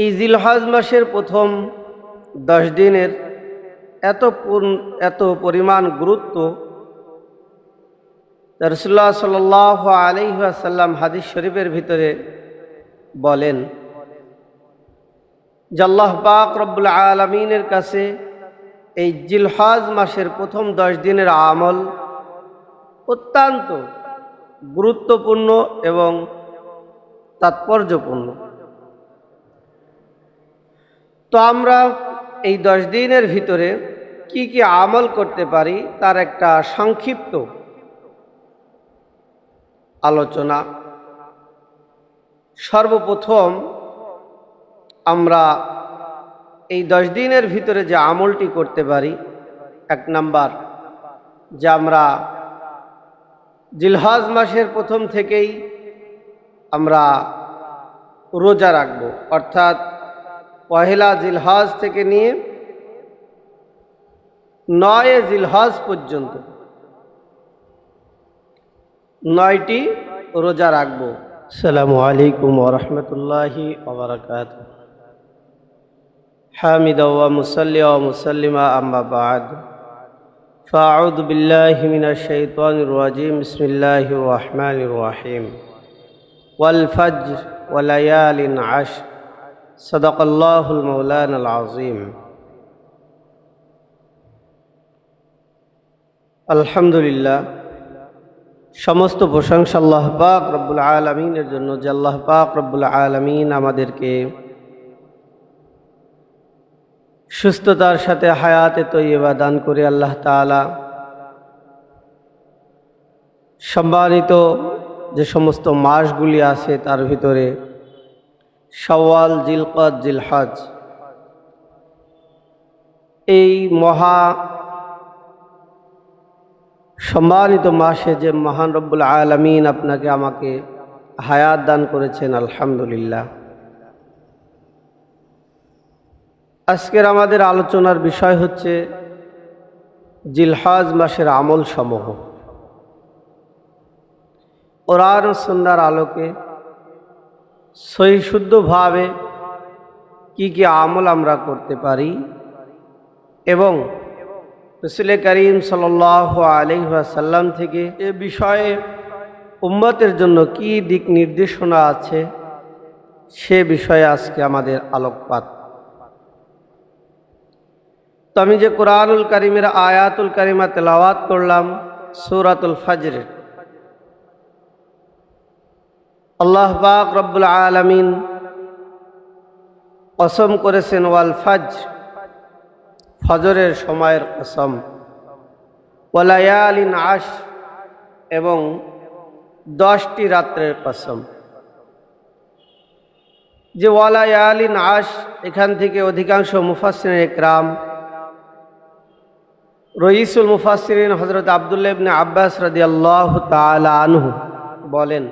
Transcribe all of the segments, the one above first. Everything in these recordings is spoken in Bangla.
এই জিলহজ মাসের প্রথম দশ দিনের এত পূর্ণ- এত পরিমাণ গুরুত্ব রসুল্লাহ সাল আলহাসাল্লাম হাদিস শরীফের ভিতরে বলেন জাল্লাহ পাক রব্বুল আলমিনের কাছে এই জিলহজ মাসের প্রথম দশ দিনের আমল অত্যন্ত গুরুত্বপূর্ণ এবং তাৎপর্যপূর্ণ। তো আমরা এই দশ দিনের ভিতরে কি কি আমল করতে পারি তার একটা সংক্ষিপ্ত আলোচনা। সর্বপ্রথম আমরা এই দশ দিনের ভিতরে যে আমলটি করতে পারি, এক নাম্বার যে আমরা জিলহাজ মাসের প্রথম থেকেই আমরা রোজা রাখব। অর্থাৎ পহেলা জিলহজ থেকে নিয়ে নয় জিলহজ পর্যন্ত নয়টি রোজা রাখবো সালামু আলাইকুম ওরহমতুল্লাহি ওবরাকাত حامد ومصلي ومسلما أما بعد فأعوذ بالله من الشيطان الرجيم بسم الله الرحمن الرحيم والفجر وليال عشر صدق الله المولان العظيم আলহামদুলিল্লাহ সমস্ত প্রশংসা আল্লাহ পাক রব্বুল আলমিনের জন্য যে আল্লাহ পাক রব্বুল আলমিন আমাদেরকে সুস্থতার সাথে হায়াতে তৈবা দান করে আল্লাহ তালা সম্মানিত যে সমস্ত মাসগুলি আছে তার ভিতরে সওয়াল জিলকত, জিলহজ। এই মহা সম্মানিত মাসে যে মহান রব্বুল আলমিন আপনাকে আমাকে হায়াত দান করেছেন, আলহামদুলিল্লাহ। আজকের আমাদের আলোচনার বিষয় হচ্ছে জিলহাজ মাসের আমল সমূহ কোরআন ও সন্ন্যার আলোকে সহি শুদ্ধভাবে কি কি আমল আমরা করতে পারি? এবং রসুল করিম সাল আলহাসাল্লাম থেকে এ বিষয়ে উম্মতের জন্য কি দিক নির্দেশনা আছে? সে বিষয়ে আজকে আমাদের আলোকপাত। তো আমি যে কোরআনুল করিমের আয়াতুল করিমা তেলাওয়াত করলাম, সৌরাতুল ফজরের। আল্লাহ পাক রব্বুল আলমিন কসম করেছেন ওয়াল ফজ ফজরের সময়ের কসম ওয়ালায়ালিন আশ এবং দশটি রাত্রের কসম যে ওয়ালায়ালিন আশ এখান থেকে অধিকাংশ মুফাসিন একরাম, রইসুল মুফাসিন হজরত আবদুল্লা ইবনে আব্বাস রাদি আল্লাহ তালা আনহু বলেন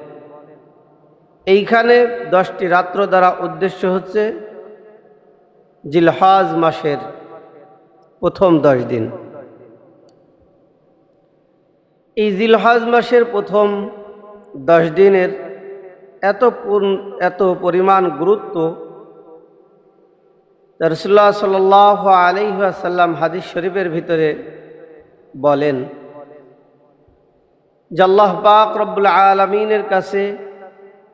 এইখানে দশটি রাত্র দ্বারা উদ্দেশ্য হচ্ছে জিলহাজ মাসের প্রথম দশ দিন। এই জিলহাজ মাসের প্রথম দশ দিনের এত পূর্ণ- এত পরিমাণ গুরুত্ব রসুল্লাহ সাল আলহাসাল্লাম হাদিস শরীফের ভিতরে বলেন জাল্লাহ পাক রব্বুল আলমিনের কাছে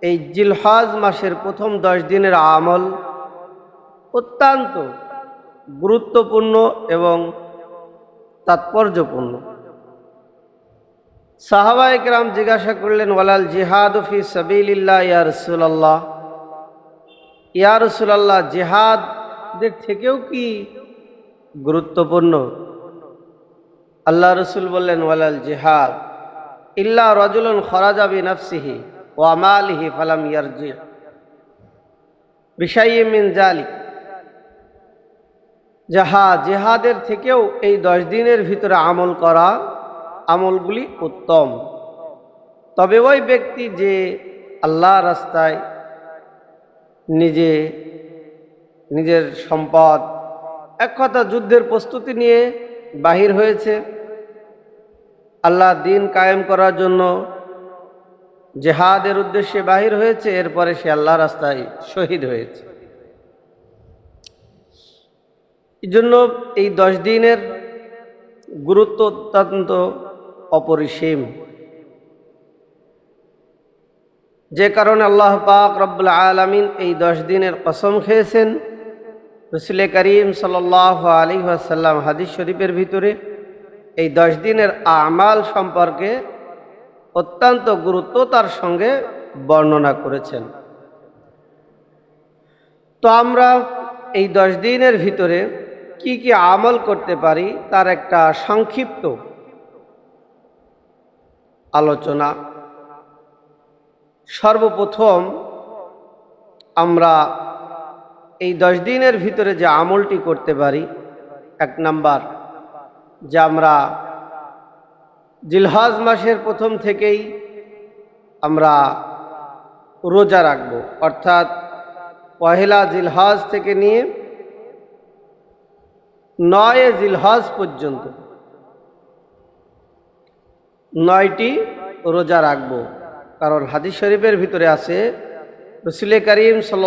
এই জিলহাজ মাসের প্রথম দশ দিনের আমল অত্যন্ত গুরুত্বপূর্ণ এবং তাৎপর্যপূর্ণ। সাহাবা একরাম জিজ্ঞাসা করলেন, ওয়ালাল জিহাদ ফি সাবিল্লাহ ইয়া রসুলাল্লাহ? ইয়া থেকেও কি গুরুত্বপূর্ণ? আল্লাহ রসুল বললেন, ওয়ালাল জিহাদ, ইল্লা রজুলন খরাজাবি নফসিহি। ও ফালাম ইয়ারজি। জালিক। যাহা জেহাদের থেকেও এই দশ দিনের ভিতরে আমল করা আমলগুলি উত্তম। তবে ওই ব্যক্তি যে আল্লাহ রাস্তায় নিজে নিজের সম্পদ, এক কথা যুদ্ধের প্রস্তুতি নিয়ে বাহির হয়েছে। আল্লাহ দিন কায়েম করার জন্য জেহাদের উদ্দেশ্যে বাহির হয়েছে, এরপরে সে আল্লাহ রাস্তায় শহীদ হয়েছে। এই জন্য এই দশ দিনের গুরুত্ব অত্যন্ত অপরিসীম। যে কারণে আল্লাহ পাক রব্বুল আলমিন এই দশ দিনের কসম খেয়েছেন। রসুল করিম সাল আলী আসাল্লাম হাদিস শরীফের ভিতরে এই দশ দিনের আমাল সম্পর্কে অত্যন্ত গুরুত্বতার সঙ্গে বর্ণনা করেছেন। তো আমরা এই দশ দিনের ভিতরে কি কি আমল করতে পারি তার একটা সংক্ষিপ্ত আলোচনা। সর্বপ্রথম আমরা এই দশ দিনের ভিতরে যে আমলটি করতে পারি, এক নাম্বার যে আমরা জিলহাজ মাসের প্রথম থেকেই আমরা রোজা রাখব। অর্থাৎ পহেলা জিলহাজ থেকে নিয়ে নয় জিলহাজ পর্যন্ত নয়টি রোজা রাখব। কারণ হাদিস শরীফের ভিতরে আছে রসুল করিম সাল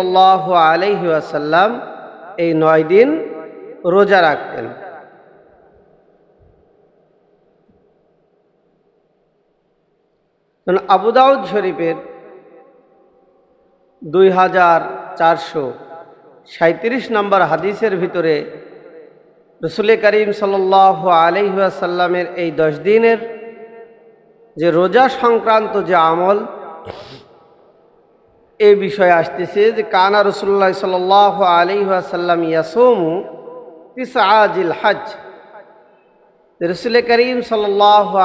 আলহি আসাল্লাম এই নয় দিন রোজা রাখতেন। আবুদাউদ শরীফের দুই হাজার চারশো সাঁত্রিশ নম্বর হাদিসের ভিতরে রসুল করিম সাল আলহাসাল্লামের এই দশ দিনের যে রোজা সংক্রান্ত যে আমল এই বিষয়ে আসতেছে যে, কানা রসুল্লাহ সাল আলহাসাল্লাম ইয়াসমু তিসাজিল হজ। রসুল করিম সাল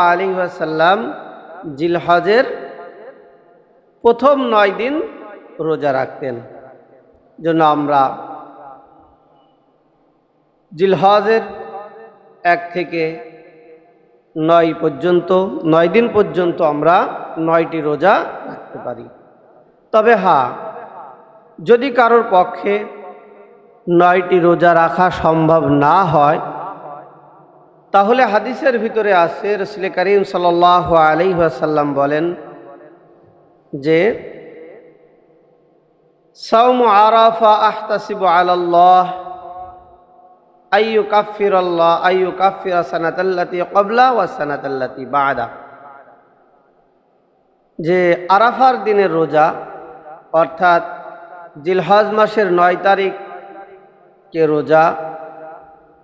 আলহাসাল্লাম জিলহজের প্রথম নয় দিন রোজা রাখতেন। জন্য আমরা জিলহজের এক থেকে নয় পর্যন্ত, নয় দিন পর্যন্ত আমরা নয়টি রোজা রাখতে পারি। তবে হ্যাঁ যদি কারোর পক্ষে নয়টি রোজা রাখা সম্ভব না হয় তাহলে হাদিসের ভিতরে আছে রসুল করিম সাল আলিহাসাল্লাম বলেন যে সৌম আরাফা আহতাসিব আল্লাহ আইয়ু কাফির আল্লাহ আইয়ু কাফির সানাতাল্লাতি কবলা ওয়া সানাতাল্লাতি বাদা। যে আরাফার দিনের রোজা, অর্থাৎ জিলহজ মাসের নয় তারিখ কে রোজা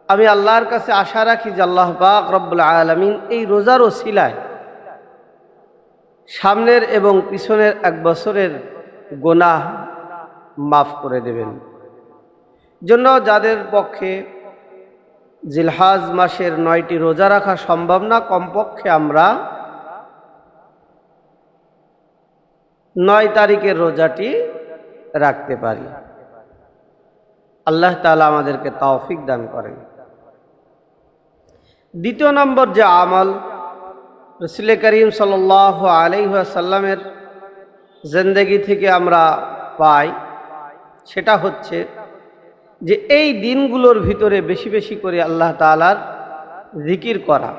আমি আল্লাহর কাছে আশা রাখি যে আল্লাহ পাক রব্বুল আলমিন এই রোজার ওসিলায় সামনের এবং পিছনের এক বছরের গোনাহ মাফ করে দেবেন। জন্য যাদের পক্ষে জিলহাজ মাসের নয়টি রোজা রাখা সম্ভব না, কমপক্ষে আমরা নয় তারিখের রোজাটি রাখতে পারি। আল্লাহ তালা আমাদেরকে তৌফিক দান করেন। দ্বিতীয় নম্বর যে আমল রসুল করিম সাল আলহাসাল্লামের জিন্দগি থেকে আমরা পাই, সেটা হচ্ছে যে এই দিনগুলোর ভিতরে বেশি বেশি করে আল্লাহ তালার জিকির করা।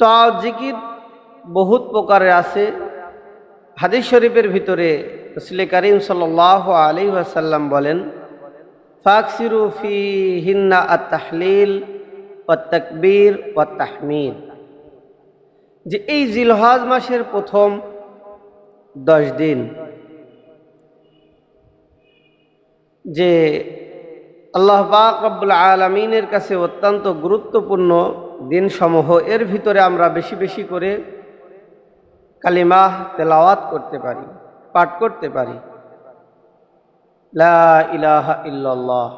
তো জিকির বহুত প্রকারের আছে। হাদিস শরীফের ভিতরে রসুল করিম সাল আলী বলেন ফাকসিরু ফি হিন্না ও তকবীর ও তাহমিদ। যে এই জিলহাজ মাসের প্রথম দশ দিন, যে আল্লাহ পাক রব্বুল আলমিনের কাছে অত্যন্ত গুরুত্বপূর্ণ দিনসমূহ, এর ভিতরে আমরা বেশি বেশি করে কালিমাহ তেলাওয়াত করতে পারি, পাঠ করতে পারি। লা ইলাহা ইল্লাল্লাহ।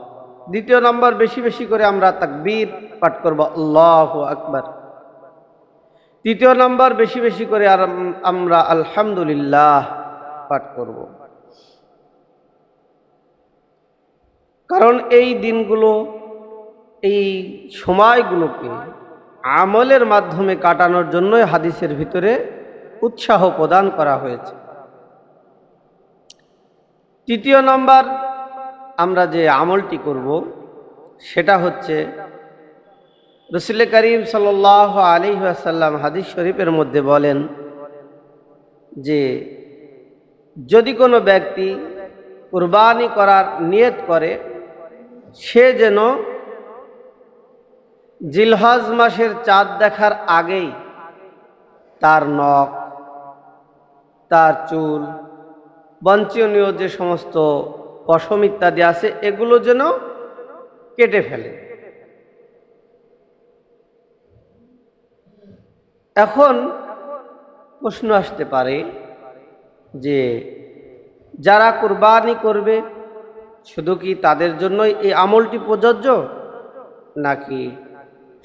দ্বিতীয় নম্বর, বেশি বেশি করে আমরা তাকবীর পাঠ করব, আল্লাহ আকবার। তৃতীয় নম্বর, বেশি বেশি করে আর আমরা আলহামদুলিল্লাহ পাঠ করব। কারণ এই দিনগুলো, এই সময়গুলোকে আমলের মাধ্যমে কাটানোর জন্যই হাদিসের ভিতরে উৎসাহ প্রদান করা হয়েছে। তৃতীয় নম্বর আমরা যে আমলটি করব, সেটা হচ্ছে রসুল করিম সাল আলী আসাল্লাম হাদিস শরীফের মধ্যে বলেন যে, যদি কোনো ব্যক্তি কুরবানি করার নিয়ত করে, সে যেন জিলহজ মাসের চাঁদ দেখার আগেই তার নখ, তার চুল বঞ্চনীয় যে সমস্ত পশম ইত্যাদি আছে, এগুলো যেন কেটে ফেলে। এখন প্রশ্ন আসতে পারে যে, যারা কোরবানি করবে, শুধু কি তাদের জন্যই এই আমলটি প্রযোজ্য, নাকি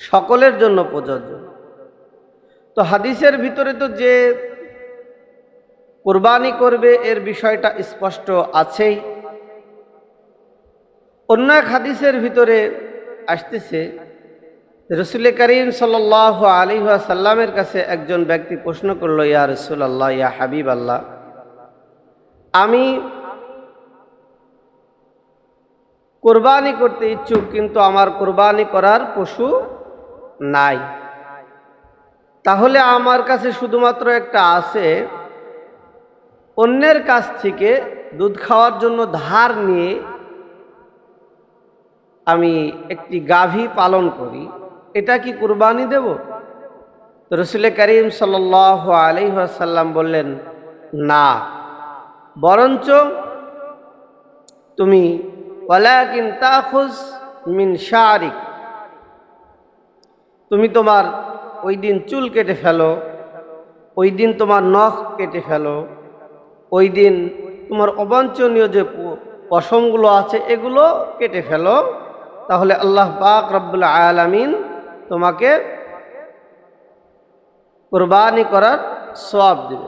সকলের জন্য প্রযোজ্য? তো হাদিসের ভিতরে তো যে কোরবানি করবে, এর বিষয়টা স্পষ্ট আছেই। অন্য এক হাদিসের ভিতরে আসতেছে রসুল করিম সাল আলী সাল্লামের কাছে একজন ব্যক্তি প্রশ্ন করল, ইয়া রসুল আল্লাহ ইয়া হাবিব আল্লাহ আমি কোরবানি করতে ইচ্ছুক, কিন্তু আমার কোরবানি করার পশু নাই। তাহলে আমার কাছে শুধুমাত্র একটা আছে অন্যের কাছ থেকে দুধ খাওয়ার জন্য ধার নিয়ে আমি একটি গাভী পালন করি। এটা কি কুরবানি দেব? রসুল করিম সাল আলিহাসাল্লাম বললেন, না। বরঞ্চ তুমি, ওয়ালাকিন তাখুজ মিন শারিক। তুমি তোমার ওই দিন চুল কেটে ফেলো, ওই দিন তোমার নখ কেটে ফেলো ওই দিন তোমার অবাঞ্ছনীয় যে পশমগুলো আছে, এগুলো কেটে ফেলো। তাহলে আল্লাহ পাক রব্বুল আলামিন তোমাকে কোরবানি করার সব দেবে।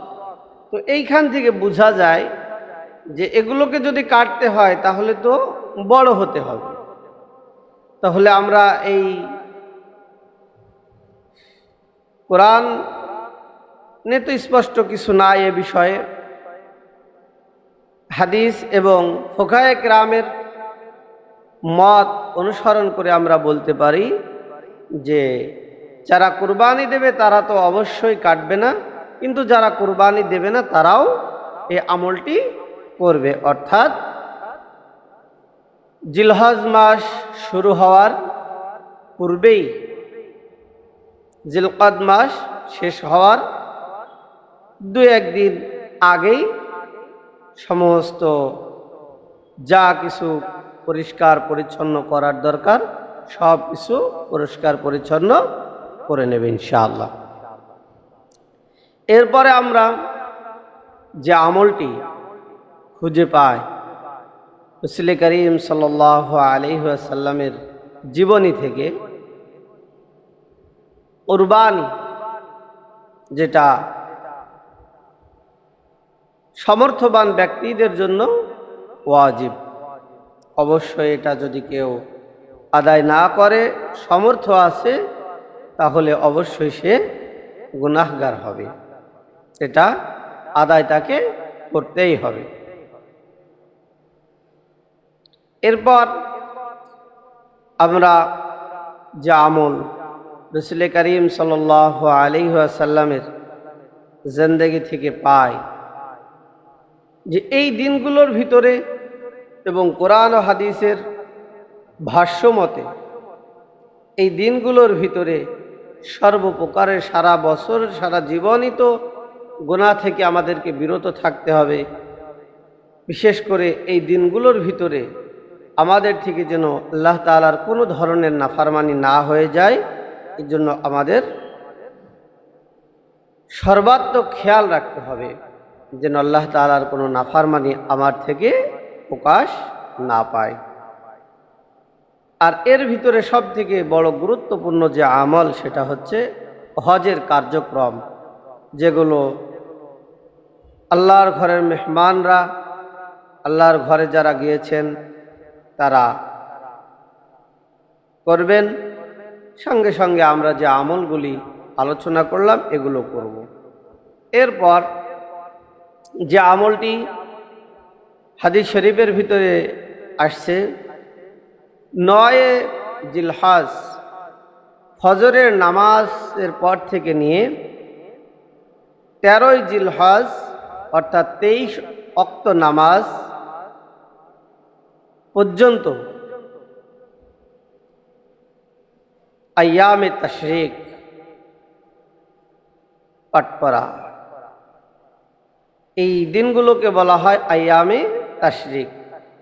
তো এইখান থেকে বোঝা যায় যে এগুলোকে যদি কাটতে হয়, তাহলে তো বড় হতে হবে। তাহলে আমরা এই কোরআন নে তো স্পষ্ট কিছু নাই এ বিষয়ে। হাদিস এবং ফোকায় গ্রামের মত অনুসরণ করে আমরা বলতে পারি যে, যারা কুরবানি দেবে তারা তো অবশ্যই কাটবে না, কিন্তু যারা কুরবানি দেবে না তারাও এই আমলটি করবে। অর্থাৎ জিলহজ মাস শুরু হওয়ার পূর্বেই জিলকদ মাস শেষ হওয়ার দু একদিন আগেই সমস্ত যা কিছু পরিষ্কার পরিচ্ছন্ন করার দরকার, সব কিছু পরিষ্কার পরিচ্ছন্ন করে নেবে ইনশাআল্লাহ। এরপরে আমরা যে আমলটি খুঁজে পাই রসুল করিম সাল আলিহাসাল্লামের জীবনী থেকে, উরবানি যেটা সমর্থবান ব্যক্তিদের জন্য ওয়াজিব। অবশ্যই এটা যদি কেউ আদায় না করে, সমর্থ আছে, তাহলে অবশ্যই সে গুনাহগার হবে। এটা আদায় তাকে করতেই হবে। এরপর আমরা যে আমল রসুল করিম সাল আলিহাসাল্লামের জিন্দগি থেকে পাই যে এই দিনগুলোর ভিতরে এবং কোরআন ও হাদিসের ভাষ্য মতে এই দিনগুলোর ভিতরে সর্বপ্রকারের সারা বছর, সারা জীবনই তো গোনা থেকে আমাদেরকে বিরত থাকতে হবে। বিশেষ করে এই দিনগুলোর ভিতরে আমাদের থেকে যেন আল্লাহ তালার কোনো ধরনের নাফারমানি না হয়ে যায় এর জন্য আমাদের সর্বাত্মক খেয়াল রাখতে হবে। যেন আল্লাহ তালার কোনো নাফারমানি আমার থেকে প্রকাশ না পায়। আর এর ভিতরে সব থেকে বড় গুরুত্বপূর্ণ যে আমল সেটা হচ্ছে হজের কার্যক্রম, যেগুলো আল্লাহর ঘরের মেহমানরা, আল্লাহর ঘরে যারা গিয়েছেন, তারা করবেন। সঙ্গে সঙ্গে আমরা যে আমলগুলি আলোচনা করলাম, এগুলো করব। এরপর যে আমলটি হাদিস শরীফের ভিতরে আসছে, নয় জিলহাজ ফজরের নামাজের পর থেকে নিয়ে তেরোই জিলহাজ, অর্থাৎ তেইশ অক্ত নামাজ পর্যন্ত আয়ামে তশরিক পাঠ করা। এই দিনগুলোকে বলা হয় আয়ামে তাশরিক।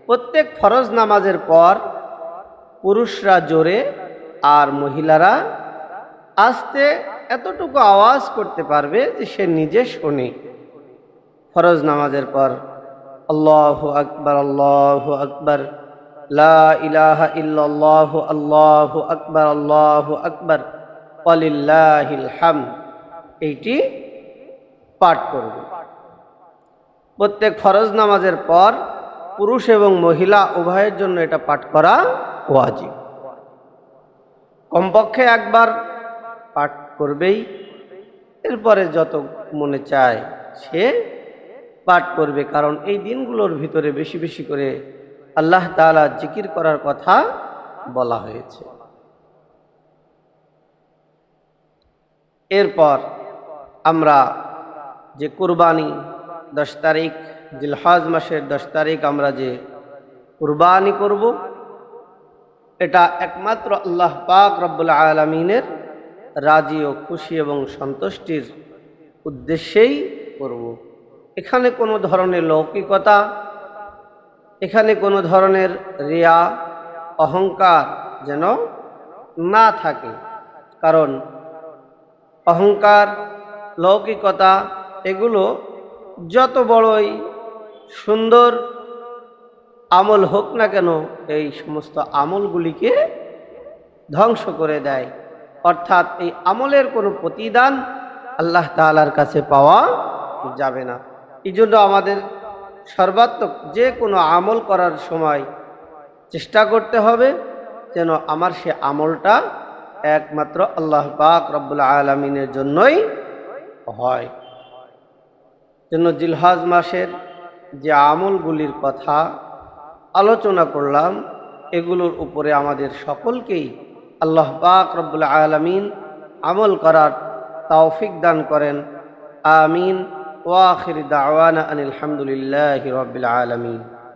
প্রত্যেক ফরজ নামাজের পর পুরুষরা জোরে আর মহিলারা আস্তে এতটুকু আওয়াজ করতে পারবে যে সে নিজে শোনে। ফরজ নামাজের পর আল্লাহ আকবর আল্লাহ আকবর, লা ইলাহা আল্লাহ আকবর, আল্লাহু আকবর, ওয়ালিল্লাহিল হামদ। এইটি পাঠ করবে। প্রত্যেক ফরজ নামাজের পর পুরুষ এবং মহিলা উভয়ের জন্য এটা পাঠ করা ওয়াজিব। কমপক্ষে একবার পাঠ করবেই, এরপরে যত মনে চায় সে পাঠ করবে, কারণ এই দিনগুলোর ভিতরে বেশি বেশি করে আল্লাহ তাআলা জিকির করার কথা বলা হয়েছে। এরপর আমরা যে কুরবানি দশ তারিখ, জিলহাজ মাসের দশ তারিখ আমরা যে কুরবানি করব, এটা একমাত্র আল্লাহ পাক রব্বুল আলমিনের রাজি ও খুশি এবং সন্তুষ্টির উদ্দেশ্যেই করব। এখানে কোনো ধরনের লৌকিকতা, এখানে কোনো ধরনের রিয়া, অহংকার যেন না থাকে। কারণ অহংকার, লৌকিকতা, এগুলো যত বড়ই সুন্দর আমল হোক না কেন, এই সমস্ত আমলগুলিকে ধ্বংস করে দেয়। অর্থাৎ এই আমলের কোনো প্রতিদান আল্লাহ তালার কাছে পাওয়া যাবে না। এই জন্য আমাদের সর্বাত্মক যে কোনো আমল করার সময় চেষ্টা করতে হবে যেন আমার সে আমলটা একমাত্র আল্লাহ পাক রব্বুল আলমিনের জন্যই হয়। জন্য জিলহাজ মাসের যে আমলগুলির কথা আলোচনা করলাম, এগুলোর উপরে আমাদের সকলকেই আল্লাহ পাক রব্বুল আলমিন আমল করার তাওফিক দান করেন। আমিন। ওয়াখির দাওয়ানা আনিল হামদুলিল্লাহ রবিল আলমিন।